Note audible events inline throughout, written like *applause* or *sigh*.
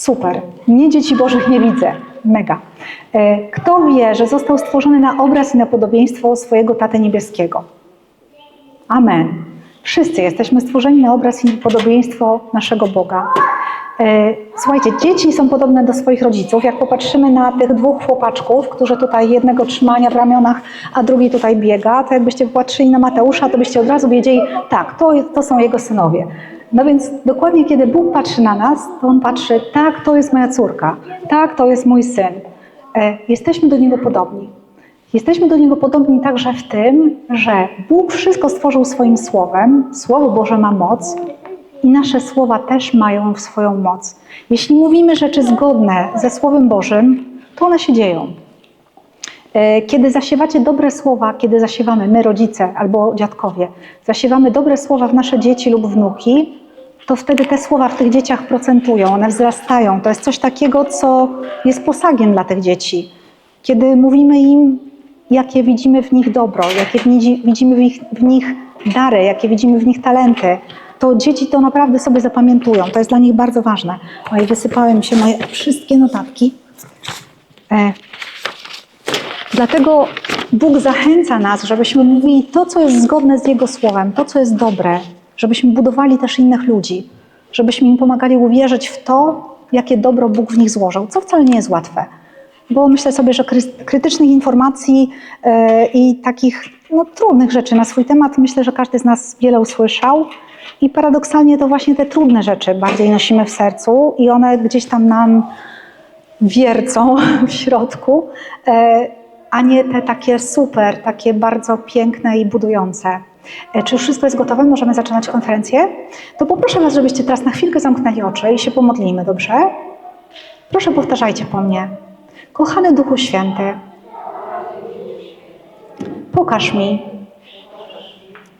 Super. Nie dzieci Bożych nie widzę. Mega. E, Kto wie, że został stworzony na obraz i na podobieństwo swojego Taty Niebieskiego? Amen. Wszyscy jesteśmy stworzeni na obraz i podobieństwo naszego Boga. E, Słuchajcie, dzieci są podobne do swoich rodziców. Jak popatrzymy na tych dwóch chłopaczków, którzy tutaj jednego trzymania w ramionach, a drugi tutaj biega, to jakbyście popatrzyli na Mateusza, to byście od razu wiedzieli, tak, to, to są jego synowie. No więc dokładnie kiedy Bóg patrzy na nas, to On patrzy, tak, to jest moja córka, tak, to jest mój syn. E, Jesteśmy do Niego podobni. Jesteśmy do Niego podobni także w tym, że Bóg wszystko stworzył swoim słowem, Słowo Boże ma moc i nasze słowa też mają swoją moc. Jeśli mówimy rzeczy zgodne ze Słowem Bożym, to one się dzieją. E, Kiedy zasiewacie dobre słowa, kiedy zasiewamy my, rodzice albo dziadkowie, zasiewamy dobre słowa w nasze dzieci lub wnuki, to wtedy te słowa w tych dzieciach procentują, one wzrastają. To jest coś takiego, co jest posagiem dla tych dzieci. Kiedy mówimy im, jakie widzimy w nich dobro, jakie widzimy w nich, w nich dary, jakie widzimy w nich talenty, to dzieci to naprawdę sobie zapamiętują. To jest dla nich bardzo ważne. Oj, wysypały mi się moje wszystkie notatki. E, Dlatego Bóg zachęca nas, żebyśmy mówili to, co jest zgodne z Jego słowem, to, co jest dobre, żebyśmy budowali też innych ludzi, żebyśmy im pomagali uwierzyć w to, jakie dobro Bóg w nich złożył, co wcale nie jest łatwe. Bo myślę sobie, że kry- krytycznych informacji e, i takich no, trudnych rzeczy na swój temat, myślę, że każdy z nas wiele usłyszał. I paradoksalnie to właśnie te trudne rzeczy bardziej nosimy w sercu i one gdzieś tam nam wiercą w środku, e, a nie te takie super, takie bardzo piękne i budujące. E, Czy już wszystko jest gotowe? Możemy zaczynać konferencję? To poproszę Was, żebyście teraz na chwilkę zamknęli oczy i się pomodlimy, dobrze? Proszę powtarzajcie po mnie. Kochany Duchu Święty, pokaż mi,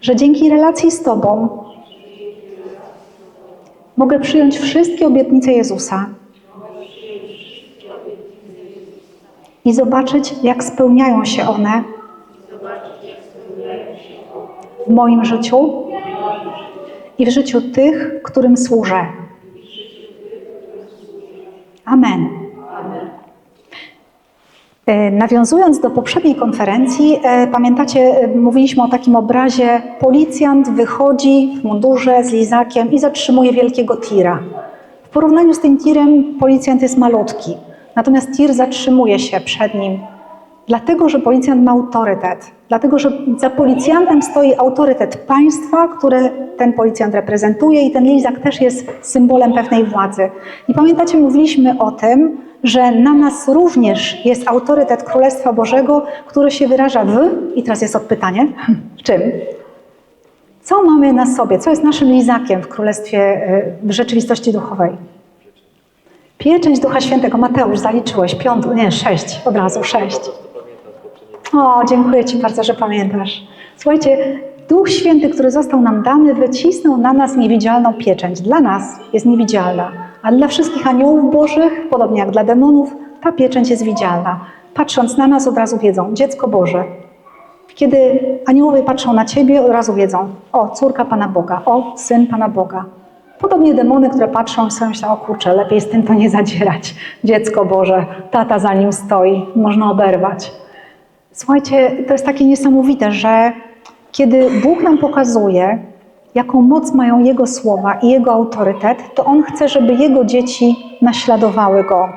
że dzięki relacji z Tobą mogę przyjąć wszystkie obietnice Jezusa i zobaczyć, jak spełniają się one w moim życiu i w życiu tych, którym służę. Amen. E, Nawiązując do poprzedniej konferencji, e, pamiętacie, e, mówiliśmy o takim obrazie, policjant wychodzi w mundurze z lizakiem i zatrzymuje wielkiego tira. W porównaniu z tym tirem policjant jest malutki, natomiast tir zatrzymuje się przed nim, dlatego że policjant ma autorytet, dlatego że za policjantem stoi autorytet państwa, które ten policjant reprezentuje i ten lizak też jest symbolem pewnej władzy. I pamiętacie, mówiliśmy o tym, że na nas również jest autorytet Królestwa Bożego, który się wyraża w, i teraz jest odpytanie, w czym? Co mamy na sobie? Co jest naszym lizakiem w Królestwie, y, w rzeczywistości duchowej? Pieczęć Ducha Świętego. Mateusz, zaliczyłeś. Piąt, nie, sześć. Od razu, sześć. O, dziękuję Ci bardzo, że pamiętasz. Słuchajcie, Duch Święty, który został nam dany, wycisnął na nas niewidzialną pieczęć. Dla nas jest niewidzialna, a dla wszystkich aniołów bożych, podobnie jak dla demonów, ta pieczęć jest widzialna. Patrząc na nas, od razu wiedzą, dziecko Boże. Kiedy aniołowie patrzą na Ciebie, od razu wiedzą, o, córka Pana Boga, o, syn Pana Boga. Podobnie demony, które patrzą i sobie myślą, o kurczę, lepiej z tym to nie zadzierać. Dziecko Boże, tata za nim stoi, można oberwać. Słuchajcie, to jest takie niesamowite, że kiedy Bóg nam pokazuje, jaką moc mają Jego słowa i Jego autorytet, to On chce, żeby Jego dzieci naśladowały Go.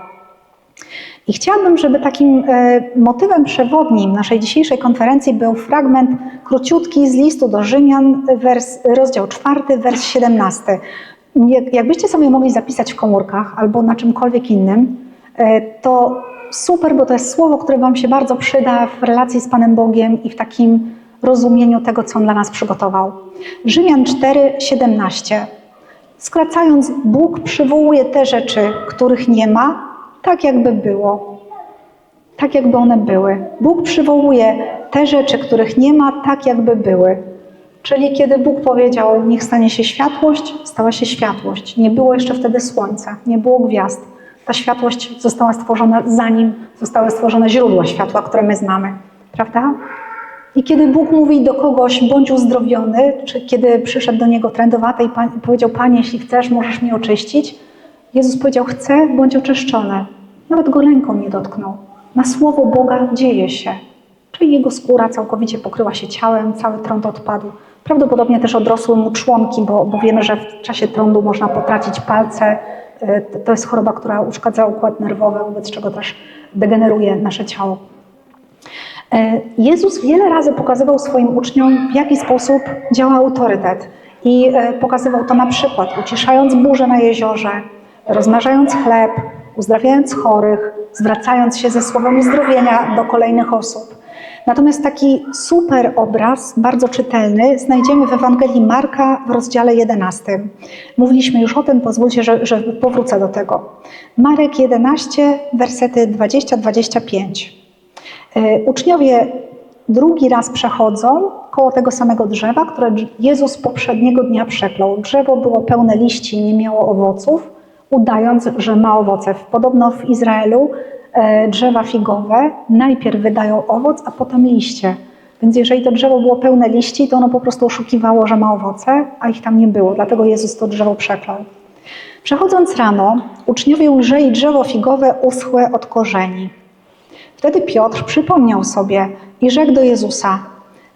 I chciałabym, żeby takim e, motywem przewodnim naszej dzisiejszej konferencji był fragment króciutki z listu do Rzymian, wers, rozdział 4, wers 17. Jak- Jakbyście sobie mogli zapisać w komórkach albo na czymkolwiek innym, e, to super, bo to jest słowo, które Wam się bardzo przyda w relacji z Panem Bogiem i w takim rozumieniu tego, co On dla nas przygotował. Rzymian 4, 17. Skracając, Bóg przywołuje te rzeczy, których nie ma, tak jakby było. Tak jakby one były. Bóg przywołuje te rzeczy, których nie ma, tak jakby były. Czyli kiedy Bóg powiedział, niech stanie się światłość, stała się światłość. Nie było jeszcze wtedy słońca, nie było gwiazd. Ta światłość została stworzona zanim zostały stworzone źródła światła, które my znamy. Prawda? I kiedy Bóg mówi do kogoś, bądź uzdrowiony, czy kiedy przyszedł do niego trędowaty i powiedział, Panie, jeśli chcesz, możesz mnie oczyścić, Jezus powiedział: Chcę, bądź oczyszczone. Nawet go ręką nie dotknął. Na słowo Boga dzieje się. Czyli jego skóra całkowicie pokryła się ciałem, cały trąd odpadł. Prawdopodobnie też odrosły mu członki, bo, bo wiemy, że w czasie trądu można potracić palce. E, to jest choroba, która uszkadza układ nerwowy, wobec czego też degeneruje nasze ciało. E, Jezus wiele razy pokazywał swoim uczniom, w jaki sposób działa autorytet. I e, pokazywał to na przykład uciszając burzę na jeziorze, rozmnażając chleb, uzdrawiając chorych, zwracając się ze słowem uzdrowienia do kolejnych osób. Natomiast taki super obraz, bardzo czytelny, znajdziemy w Ewangelii Marka w rozdziale 11. Mówiliśmy już o tym, pozwólcie, że, że powrócę do tego. Marek 11, wersety 20-25. E, uczniowie drugi raz przechodzą koło tego samego drzewa, które Jezus poprzedniego dnia przeklął. Drzewo było pełne liści, nie miało owoców, udając, że ma owoce. Podobno w Izraelu drzewa figowe najpierw wydają owoc, a potem liście. Więc jeżeli to drzewo było pełne liści, to ono po prostu oszukiwało, że ma owoce, a ich tam nie było. Dlatego Jezus to drzewo przeklął. Przechodząc rano, uczniowie ujrzeli drzewo figowe uschłe od korzeni. Wtedy Piotr przypomniał sobie i rzekł do Jezusa: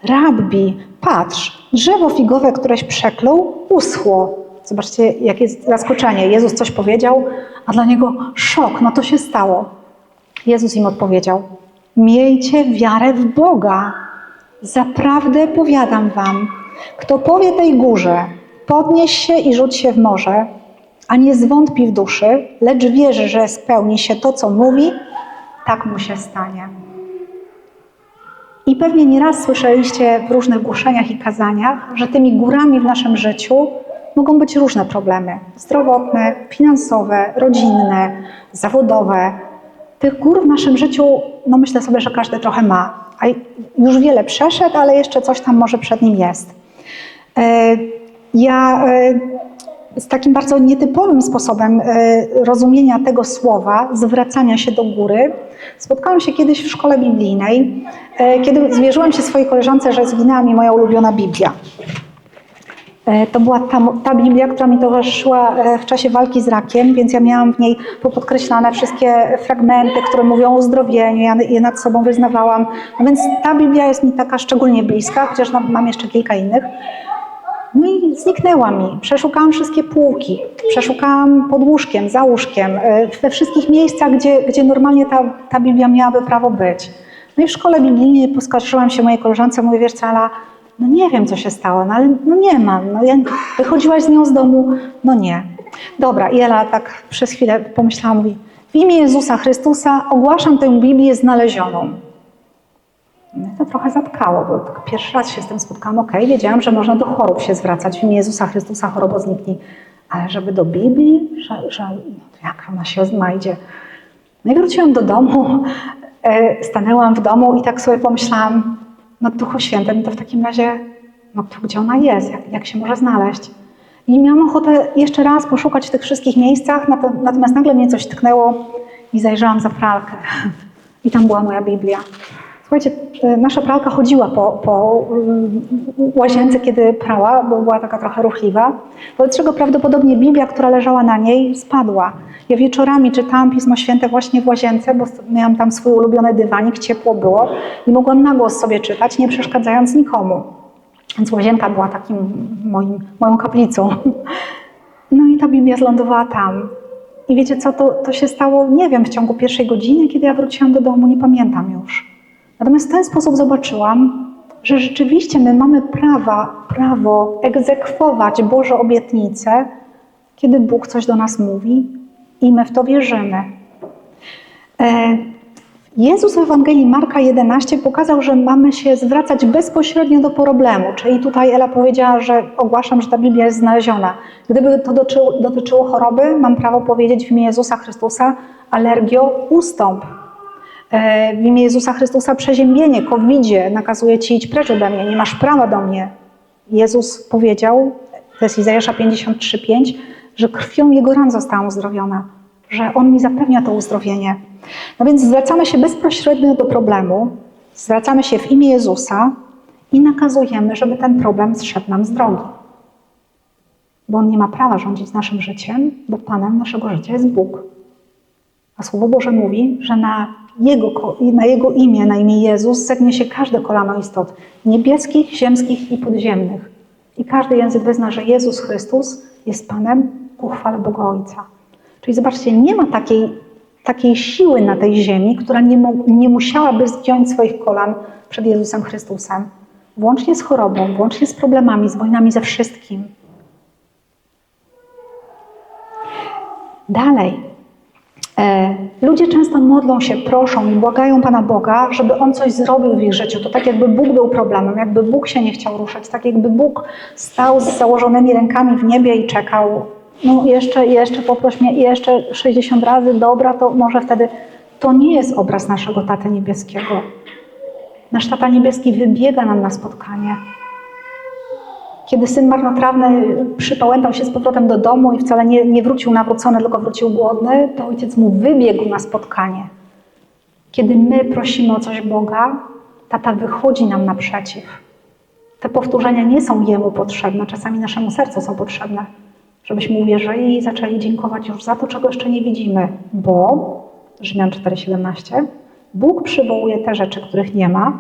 Rabbi, patrz, drzewo figowe, któreś przeklął, uschło. Zobaczcie, jakie zaskoczenie. Jezus coś powiedział, a dla niego szok. No to się stało. Jezus im odpowiedział: Miejcie wiarę w Boga. Zaprawdę powiadam wam, kto powie tej górze, podnieś się i rzuć się w morze, a nie zwątpi w duszy, lecz wierzy, że spełni się to, co mówi, tak mu się stanie. I pewnie nieraz słyszeliście w różnych głoszeniach i kazaniach, że tymi górami w naszym życiu mogą być różne problemy zdrowotne, finansowe, rodzinne, zawodowe. Tych gór w naszym życiu, no myślę sobie, że każdy trochę ma. A już wiele przeszedł, ale jeszcze coś tam może przed nim jest. E, ja e, z takim bardzo nietypowym sposobem e, rozumienia tego słowa, zwracania się do góry, spotkałam się kiedyś w szkole biblijnej, kiedy zwierzyłam się swojej koleżance, że zginęła mi moja ulubiona Biblia. E, to była ta, ta, Biblia, która mi towarzyszyła e, w czasie walki z rakiem, więc ja miałam w niej podkreślane wszystkie fragmenty, które mówią o uzdrowieniu, ja je nad sobą wyznawałam. No więc ta Biblia jest mi taka szczególnie bliska, chociaż mam jeszcze kilka innych. No i zniknęła mi. Przeszukałam wszystkie półki, przeszukałam pod łóżkiem, za łóżkiem, e, we wszystkich miejscach, gdzie, gdzie normalnie ta, ta Biblia miałaby prawo być. No i w szkole biblijnej poskarżyłam się mojej koleżance, mówię, wiesz co, no nie wiem, co się stało, no ale no nie mam. No ja, wychodziłaś z nią z domu? No nie. Dobra, i tak przez chwilę pomyślała, mówi, w imię Jezusa Chrystusa ogłaszam tę Biblię znalezioną. No to trochę zatkało, bo tak pierwszy raz się z tym spotkałam. Okej, okay, wiedziałam, że można do chorób się zwracać w imię Jezusa Chrystusa, chorobo zniknij. Ale żeby do Biblii, że, że jak ona się znajdzie? No i wróciłam do domu, e, stanęłam w domu i tak sobie pomyślałam, no Duchu Święty, no to w takim razie, no to gdzie ona jest, jak, jak się może znaleźć? I miałam ochotę jeszcze raz poszukać w tych wszystkich miejscach, natomiast nagle mnie coś tknęło i zajrzałam za pralkę. *laughs* I tam była moja Biblia. Słuchajcie, e, nasza pralka chodziła po, po mm, łazience, kiedy prała, bo była taka trochę ruchliwa, wobec czego prawdopodobnie Biblia, która leżała na niej, spadła. Ja wieczorami czytałam Pismo Święte właśnie w łazience, bo miałam tam swój ulubiony dywanik, ciepło było i mogłam na głos sobie czytać, nie przeszkadzając nikomu. Więc łazienka była takim moim, moją kaplicą. No i ta Biblia zlądowała tam. I wiecie co, to, to się stało, nie wiem, w ciągu pierwszej godziny, kiedy ja wróciłam do domu, nie pamiętam już. Natomiast w ten sposób zobaczyłam, że rzeczywiście my mamy prawa, prawo egzekwować Boże obietnice, kiedy Bóg coś do nas mówi i my w to wierzymy. E, Jezus w Ewangelii Marka 11 pokazał, że mamy się zwracać bezpośrednio do problemu. Czyli tutaj Ela powiedziała, że ogłaszam, że ta Biblia jest znaleziona. Gdyby to dotyczyło, dotyczyło choroby, mam prawo powiedzieć w imię Jezusa Chrystusa, alergio, ustąp. E, w imię Jezusa Chrystusa przeziębienie, covidzie, nakazuje Ci idź precz ode mnie, nie masz prawa do mnie. Jezus powiedział, to jest Izajasza 53,5, że krwią Jego ran zostałam uzdrowiona, że On mi zapewnia to uzdrowienie. No więc zwracamy się bezpośrednio do problemu, zwracamy się w imię Jezusa i nakazujemy, żeby ten problem zszedł nam z drogi. bo On nie ma prawa rządzić naszym życiem, bo Panem naszego życia jest Bóg. A Słowo Boże mówi, że na Jego, na Jego imię, na imię Jezus, zegnie się każde kolano istot niebieskich, ziemskich i podziemnych. I każdy język wyzna, że Jezus Chrystus jest Panem ku chwale Boga Ojca. Czyli zobaczcie, nie ma takiej, takiej siły na tej ziemi, która nie, mo, nie musiałaby zdjąć swoich kolan przed Jezusem Chrystusem. Włącznie z chorobą, włącznie z problemami, z wojnami, ze wszystkim. Dalej. E, ludzie często modlą się, proszą i błagają Pana Boga, żeby On coś zrobił w ich życiu. To tak jakby Bóg był problemem, jakby Bóg się nie chciał ruszać, tak jakby Bóg stał z założonymi rękami w niebie i czekał. No jeszcze, jeszcze poproś mnie, jeszcze 60 razy, dobra, to może wtedy. To nie jest obraz naszego Taty Niebieskiego. Nasz Tata Niebieski wybiega nam na spotkanie. Kiedy syn marnotrawny przypałętał się z powrotem do domu i wcale nie, nie wrócił nawrócony, tylko wrócił głodny, to ojciec mu wybiegł na spotkanie. Kiedy my prosimy o coś Boga, tata wychodzi nam naprzeciw. Te powtórzenia nie są jemu potrzebne, czasami naszemu sercu są potrzebne, żebyśmy uwierzyli i zaczęli dziękować już za to, czego jeszcze nie widzimy, bo Rzymian 4,17 Bóg przywołuje te rzeczy, których nie ma,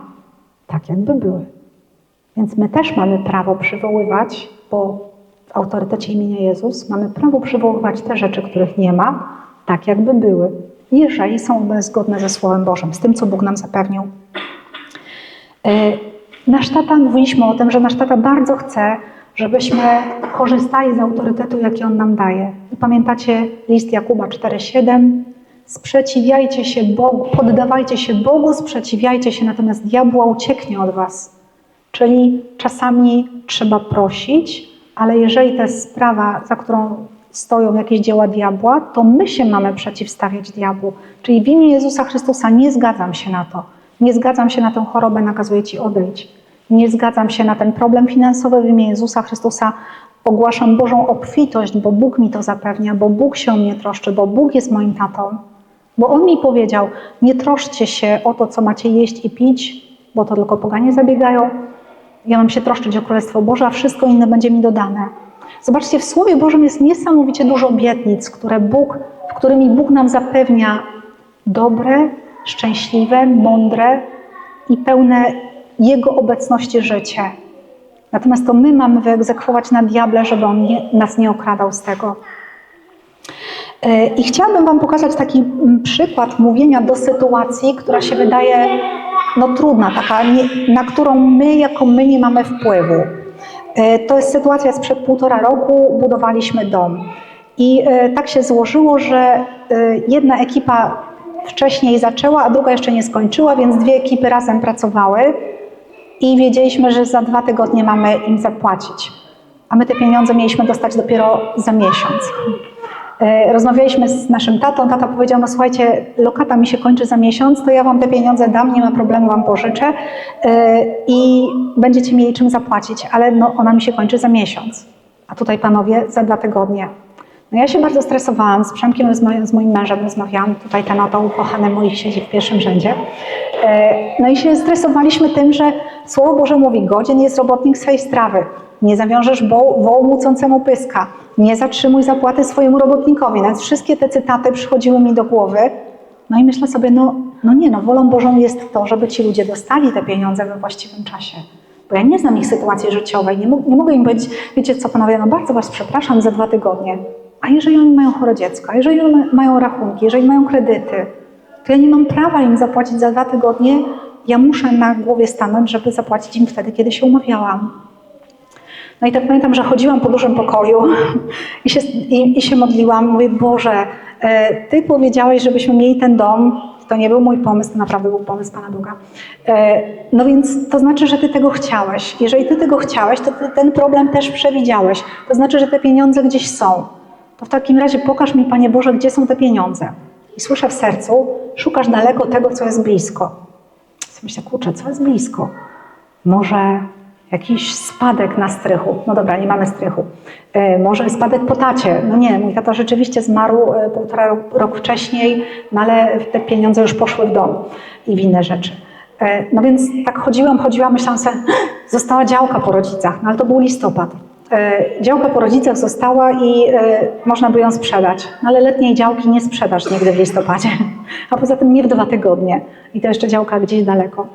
tak jakby były. Więc my też mamy prawo przywoływać, bo w autorytecie imienia Jezus mamy prawo przywoływać te rzeczy, których nie ma, tak jakby były, jeżeli są one zgodne ze Słowem Bożym, z tym, co Bóg nam zapewnił. E, nasz tata, mówiliśmy o tym, że nasz tata bardzo chce, żebyśmy korzystali z autorytetu, jaki on nam daje. Pamiętacie list Jakuba 4,7? Sprzeciwiajcie się Bogu, poddawajcie się Bogu, sprzeciwiajcie się, natomiast diabła ucieknie od was. Czyli czasami trzeba prosić, ale jeżeli to jest sprawa, za którą stoją jakieś dzieła diabła, to my się mamy przeciwstawiać diabłu. Czyli w imię Jezusa Chrystusa nie zgadzam się na to. Nie zgadzam się na tę chorobę, nakazuję Ci odejść. Nie zgadzam się na ten problem finansowy w imię Jezusa Chrystusa. Ogłaszam Bożą obfitość, bo Bóg mi to zapewnia, bo Bóg się o mnie troszczy, bo Bóg jest moim tatą. Bo On mi powiedział, nie troszcie się o to, co macie jeść i pić, bo to tylko poganie zabiegają, ja mam się troszczyć o Królestwo Boże, a wszystko inne będzie mi dodane. Zobaczcie, w Słowie Bożym jest niesamowicie dużo obietnic, które Bóg, w którymi Bóg nam zapewnia dobre, szczęśliwe, mądre i pełne Jego obecności życie. Natomiast to my mamy wyegzekwować na diable, żeby on nie, nas nie okradał z tego. E, I chciałabym Wam pokazać taki przykład mówienia do sytuacji, która się wydaje no, trudna, taka, nie, na którą my jako my nie mamy wpływu. E, to jest sytuacja sprzed półtora roku, budowaliśmy dom. I e, tak się złożyło, że jedna ekipa wcześniej zaczęła, a druga jeszcze nie skończyła, więc dwie ekipy razem pracowały i wiedzieliśmy, że za dwa tygodnie mamy im zapłacić. A my te pieniądze mieliśmy dostać dopiero za miesiąc. E, rozmawialiśmy z naszym tatą, tata powiedział, no słuchajcie, lokata mi się kończy za miesiąc, to ja wam te pieniądze dam, nie ma problemu, wam pożyczę e, i będziecie mieli czym zapłacić, ale no, ona mi się kończy za miesiąc, a tutaj panowie za dwa tygodnie. No ja się bardzo stresowałam, z Przemkiem, z moim, z moim mężem rozmawiałam, tutaj ten oto ukochany mój siedzi w pierwszym rzędzie. E, no i się stresowaliśmy tym, że Słowo Boże mówi, godzien jest robotnik swej strawy, nie zawiążesz wołu mucącemu pyska, nie zatrzymuj zapłaty swojemu robotnikowi. Nawet wszystkie te cytaty przychodziły mi do głowy. No i myślę sobie, no, no nie, no wolą Bożą jest to, żeby ci ludzie dostali te pieniądze we właściwym czasie. Bo ja nie znam ich sytuacji życiowej, nie, nie mogę im powiedzieć, wiecie co panowie, no bardzo was przepraszam za dwa tygodnie. A jeżeli oni mają chore dziecko, jeżeli mają rachunki, jeżeli mają kredyty, to ja nie mam prawa im zapłacić za dwa tygodnie. Ja muszę na głowie stanąć, żeby zapłacić im wtedy, kiedy się umawiałam. No i tak pamiętam, że chodziłam po dużym pokoju *laughs* i się, i, i się modliłam. Mówię, Boże, e, Ty powiedziałeś, żebyśmy mieli ten dom. To nie był mój pomysł, to naprawdę był pomysł Pana Boga. E, no więc to znaczy, że Ty tego chciałeś. Jeżeli Ty tego chciałeś, to Ty ten problem też przewidziałeś. To znaczy, że te pieniądze gdzieś są. To w takim razie pokaż mi, Panie Boże, gdzie są te pieniądze. I słyszę w sercu, szukasz daleko tego, co jest blisko. Myślę, kurczę, co jest blisko? Może jakiś spadek na strychu. No dobra, nie mamy strychu. E, może spadek po tacie. No nie, mój tata rzeczywiście zmarł e, półtora roku wcześniej, no ale te pieniądze już poszły w dom i w inne rzeczy. E, no więc tak chodziłam, chodziłam, myślałam sobie, *gasps* została działka po rodzicach, no ale to był listopad. E, Działka po rodzicach została i e, można by ją sprzedać, no ale letniej działki nie sprzedasz nigdy w listopadzie, a poza tym nie w dwa tygodnie i to jeszcze działka gdzieś daleko.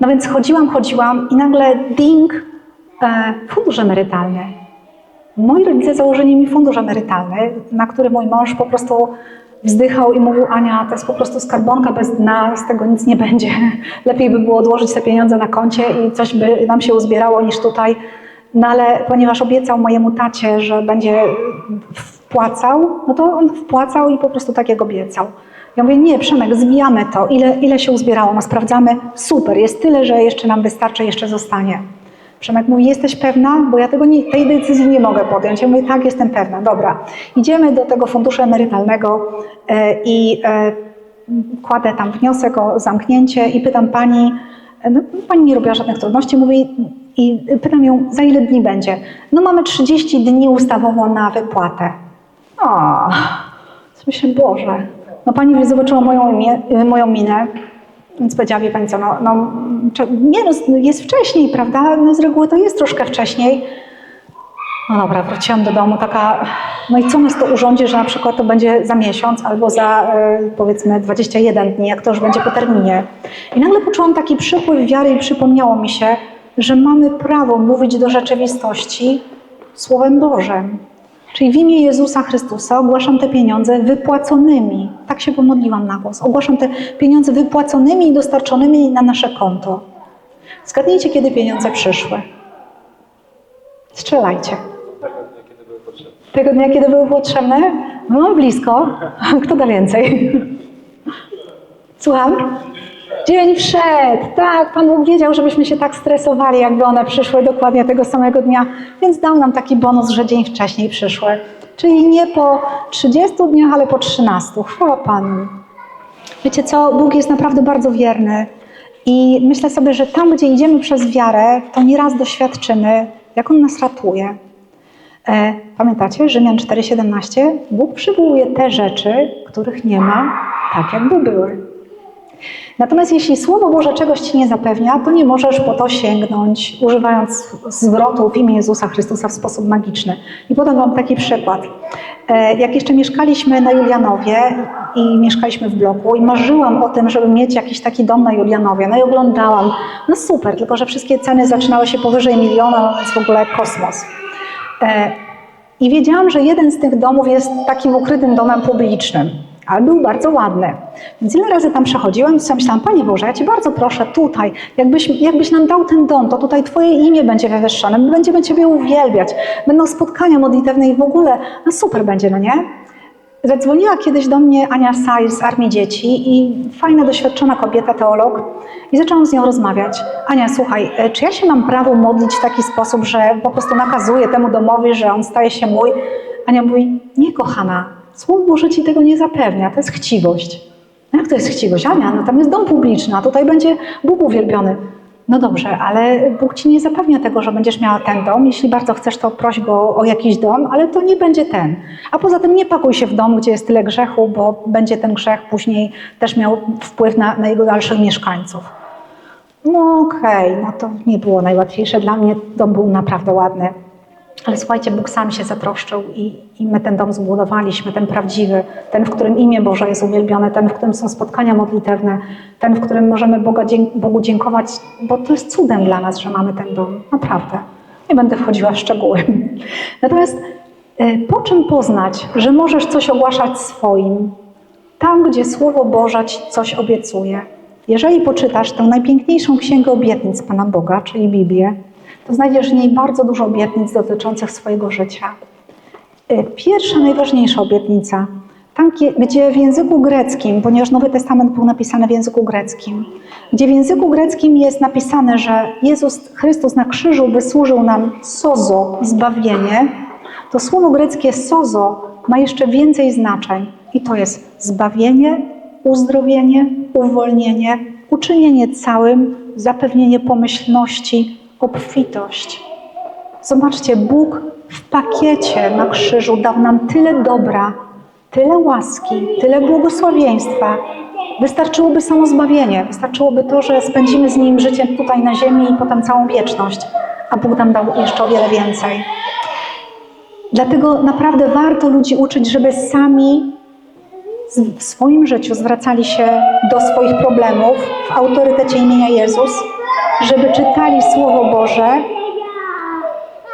No więc chodziłam, chodziłam i nagle ding, e, fundusz emerytalny. Moi rodzice założyli mi fundusz emerytalny, na który mój mąż po prostu wzdychał i mówił, Ania, to jest po prostu skarbonka bez dna z tego nic nie będzie. Lepiej by było odłożyć te pieniądze na koncie i coś by nam się uzbierało niż tutaj. No ale ponieważ obiecał mojemu tacie, że będzie wpłacał, no to on wpłacał i po prostu tak jak obiecał. Ja mówię, nie, Przemek, zwijamy to. Ile, ile się uzbierało? No sprawdzamy. Super, jest tyle, że jeszcze nam wystarczy, jeszcze zostanie. Przemek mówi, jesteś pewna? Bo ja tego nie, tej decyzji nie mogę podjąć. Ja mówię, tak, jestem pewna. Dobra. Idziemy do tego funduszu emerytalnego e, i e, kładę tam wniosek o zamknięcie i pytam pani, e, no, pani nie robiła żadnych trudności, mówi i pytam ją, za ile dni będzie? No mamy 30 dni ustawowo na wypłatę. O, myślę, Boże. No pani zobaczyła moją, moją minę, więc powiedziała, wie pani co, no, no nie, no, jest wcześniej, prawda? No z reguły to jest troszkę wcześniej. No dobra, wróciłam do domu taka, no i co nas to urządzi, że na przykład to będzie za miesiąc albo za y, powiedzmy 21 dni, jak to już będzie po terminie. I nagle poczułam taki przypływ wiary i przypomniało mi się, że mamy prawo mówić do rzeczywistości Słowem Bożym. Czyli w imię Jezusa Chrystusa ogłaszam te pieniądze wypłaconymi. Tak się pomodliłam na głos. Ogłaszam te pieniądze wypłaconymi i dostarczonymi na nasze konto. Zgadnijcie, kiedy pieniądze przyszły. Strzelajcie. Tego dnia, kiedy były potrzebne? No, blisko. Kto da więcej? Słucham? Dzień wszedł, tak, Pan Bóg wiedział, żebyśmy się tak stresowali, jakby one przyszły dokładnie tego samego dnia, więc dał nam taki bonus, że dzień wcześniej przyszły. Czyli nie po 30 dniach, ale po 13. Chwała Panu. Wiecie co, Bóg jest naprawdę bardzo wierny i myślę sobie, że tam, gdzie idziemy przez wiarę, to nieraz doświadczymy, jak On nas ratuje. E, pamiętacie, Rzymian 4,17? Bóg przywołuje te rzeczy, których nie ma, tak jakby były. Natomiast jeśli Słowo Boże czegoś Ci nie zapewnia, to nie możesz po to sięgnąć, używając zwrotu w imię Jezusa Chrystusa w sposób magiczny. I podam Wam taki przykład. E, jak jeszcze mieszkaliśmy na Julianowie i mieszkaliśmy w bloku i marzyłam o tym, żeby mieć jakiś taki dom na Julianowie, no i oglądałam, no super, tylko że wszystkie ceny zaczynały się powyżej miliona, więc w ogóle kosmos. E, I wiedziałam, że jeden z tych domów jest takim ukrytym domem publicznym ale był bardzo ładny. Więc ile razy tam przechodziłam i sobie myślałam, Panie Boże, ja Cię bardzo proszę tutaj, jakbyś, jakbyś nam dał ten dom, to tutaj Twoje imię będzie wywyższone, my będziemy Ciebie uwielbiać, będą spotkania modlitewne i w ogóle, no super będzie, no nie? Zadzwoniła kiedyś do mnie Ania Saj z Armii Dzieci i fajna, doświadczona kobieta, teolog i zaczęłam z nią rozmawiać. Ania, słuchaj, e, czy ja się mam prawo modlić w taki sposób, że po prostu nakazuję temu domowi, że on staje się mój? Ania mówi, nie kochana, Słowo Boże ci tego nie zapewnia, to jest chciwość. No jak to jest chciwość? Ania, no tam jest dom publiczny, a tutaj będzie Bóg uwielbiony. No dobrze, ale Bóg ci nie zapewnia tego, że będziesz miała ten dom. Jeśli bardzo chcesz, to proś go o jakiś dom, ale to nie będzie ten. A poza tym nie pakuj się w domu, gdzie jest tyle grzechu, bo będzie ten grzech później też miał wpływ na, na jego dalszych mieszkańców. No okej, okay, no to nie było najłatwiejsze. Dla mnie dom był naprawdę ładny. Ale słuchajcie, Bóg sam się zatroszczył i, i my ten dom zbudowaliśmy, ten prawdziwy, ten, w którym imię Boże jest uwielbione, ten, w którym są spotkania modlitewne, ten, w którym możemy Boga, Bogu dziękować, bo to jest cudem dla nas, że mamy ten dom. Naprawdę. Nie będę wchodziła w szczegóły. *laughs* Natomiast e, po czym poznać, że możesz coś ogłaszać swoim? Tam, gdzie Słowo Boże ci coś obiecuje. Jeżeli poczytasz tę najpiękniejszą księgę obietnic Pana Boga, czyli Biblię, to znajdziesz w niej bardzo dużo obietnic dotyczących swojego życia. Y, pierwsza, najważniejsza obietnica, tam gdzie w języku greckim, ponieważ Nowy Testament był napisany w języku greckim, gdzie w języku greckim jest napisane, że Jezus Chrystus na krzyżu wysłużył nam sozo, zbawienie, to słowo greckie sozo ma jeszcze więcej znaczeń. I to jest zbawienie, uzdrowienie, uwolnienie, uczynienie całym, zapewnienie pomyślności, obfitość. Zobaczcie, Bóg w pakiecie na krzyżu dał nam tyle dobra, tyle łaski, tyle błogosławieństwa. Wystarczyłoby samo zbawienie, wystarczyłoby to, że spędzimy z Nim życie tutaj na ziemi i potem całą wieczność. a Bóg nam dał jeszcze o wiele więcej. Dlatego naprawdę warto ludzi uczyć, żeby sami w swoim życiu zwracali się do swoich problemów w autorytecie imienia Jezus, żeby czytali Słowo Boże.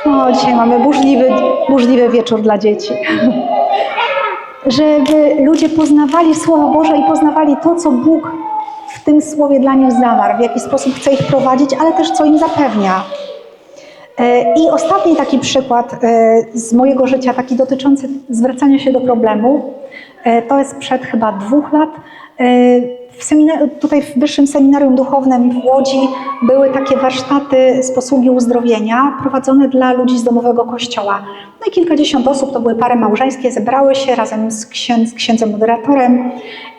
No, dzisiaj mamy burzliwy, burzliwy wieczór dla dzieci. *laughs* Żeby ludzie poznawali Słowo Boże i poznawali to, co Bóg w tym Słowie dla nich zawarł, w jaki sposób chce ich prowadzić, ale też co im zapewnia. E, I ostatni taki przykład e, z mojego życia, taki dotyczący zwracania się do problemu, e, to jest przed chyba dwóch lat. W tutaj w Wyższym Seminarium Duchownym w Łodzi były takie warsztaty z posługi uzdrowienia prowadzone dla ludzi z domowego kościoła. No i kilkadziesiąt osób, to były pary małżeńskie, zebrały się razem z, księdz, z księdzem moderatorem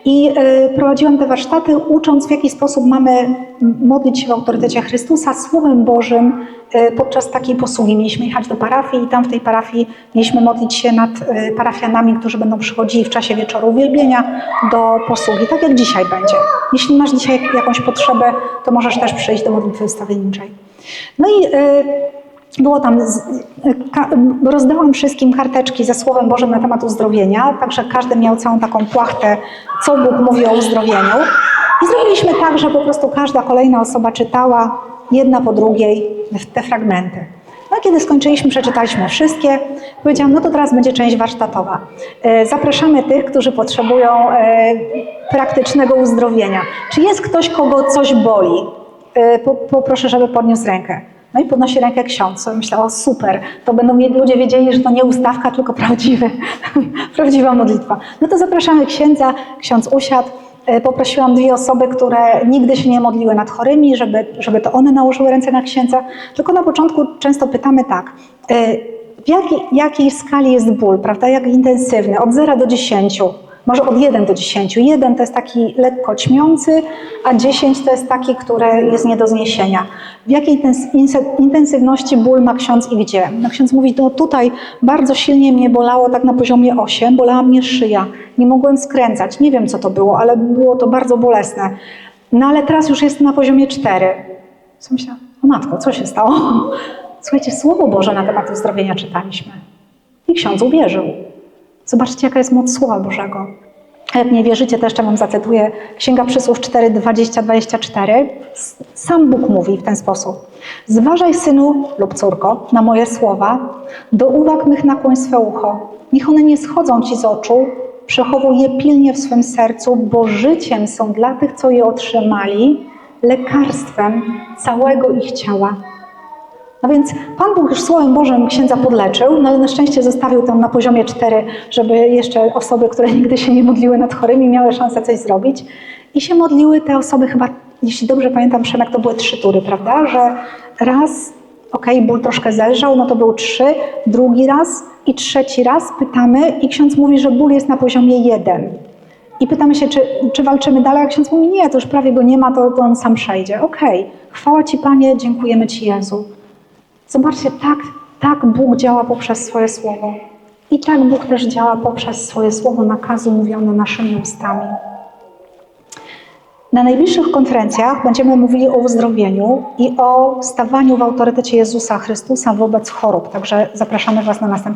i y, prowadziłam te warsztaty, ucząc w jaki sposób mamy modlić się w autorytecie Chrystusa, Słowem Bożym y, podczas takiej posługi. Mieliśmy jechać do parafii i tam w tej parafii mieliśmy modlić się nad y, parafianami, którzy będą przychodzili w czasie wieczoru uwielbienia do posługi, tak jak dzisiaj będzie. Jeśli masz dzisiaj jakąś potrzebę, to możesz też przyjść do modlitwy wstawienniczej. No i y, było tam, rozdałam wszystkim karteczki ze Słowem Bożym na temat uzdrowienia, także każdy miał całą taką płachtę, co Bóg mówi o uzdrowieniu. I zrobiliśmy tak, że po prostu każda kolejna osoba czytała jedna po drugiej te fragmenty. No kiedy skończyliśmy, przeczytaliśmy wszystkie, powiedziałam, no to teraz będzie część warsztatowa. E, Zapraszamy tych, którzy potrzebują e, praktycznego uzdrowienia. Czy jest ktoś, kogo coś boli? E, po- Poproszę, żeby podniósł rękę. No i podnosi rękę ksiądz. Myślę, o super, to będą ludzie wiedzieli, że to nie ustawka, tylko prawdziwy, *laughs* prawdziwa modlitwa. No to zapraszamy księdza, ksiądz usiadł. E, Poprosiłam dwie osoby, które nigdy się nie modliły nad chorymi, żeby, żeby to one nałożyły ręce na księdza. Tylko na początku często pytamy tak, e, w jakiej, jakiej skali jest ból, prawda? Jak intensywny? Od 0 do 10. Może od 1 do 10. 1 to jest taki lekko ćmiący, a 10 to jest taki, który jest nie do zniesienia. W jakiej intensywności ból ma ksiądz i gdzie? No ksiądz mówi, no tutaj bardzo silnie mnie bolało tak na poziomie 8, bolała mnie szyja, nie mogłem skręcać, nie wiem co to było, ale było to bardzo bolesne. No ale teraz już jest na poziomie 4. Co myślałam, o matko, co się stało? *laughs* Słuchajcie, Słowo Boże na temat uzdrowienia czytaliśmy. I ksiądz uwierzył. Zobaczcie, jaka jest moc Słowa Bożego. Jak nie wierzycie, to jeszcze Wam zacytuję Księga Przysłów 4, 20, 24. S- Sam Bóg mówi w ten sposób. Zważaj, synu lub córko, na moje słowa, do uwag mych nakłoń swe ucho. Niech one nie schodzą Ci z oczu, przechowuj je pilnie w swym sercu, bo życiem są dla tych, co je otrzymali, lekarstwem całego ich ciała. No więc Pan Bóg już Słowem Bożym księdza podleczył, no ale na szczęście zostawił tam na poziomie 4, żeby jeszcze osoby, które nigdy się nie modliły nad chorymi, miały szansę coś zrobić. I się modliły te osoby chyba, jeśli dobrze pamiętam, Przemek, to były trzy tury, prawda? Że raz, okej, ból troszkę zelżał, no to był trzy, drugi raz i trzeci raz pytamy i ksiądz mówi, że ból jest na poziomie 1. I pytamy się, czy, czy walczymy dalej, a ksiądz mówi, nie, to już prawie go nie ma, to, to on sam przejdzie. Okej, chwała Ci Panie, dziękujemy Ci Jezu. Zobaczcie, tak, tak Bóg działa poprzez swoje słowo. I tak Bóg też działa poprzez swoje słowo nakazu mówione naszymi ustami. Na najbliższych konferencjach będziemy mówili o uzdrowieniu i o stawaniu w autorytecie Jezusa Chrystusa wobec chorób. Także zapraszamy Was na następne.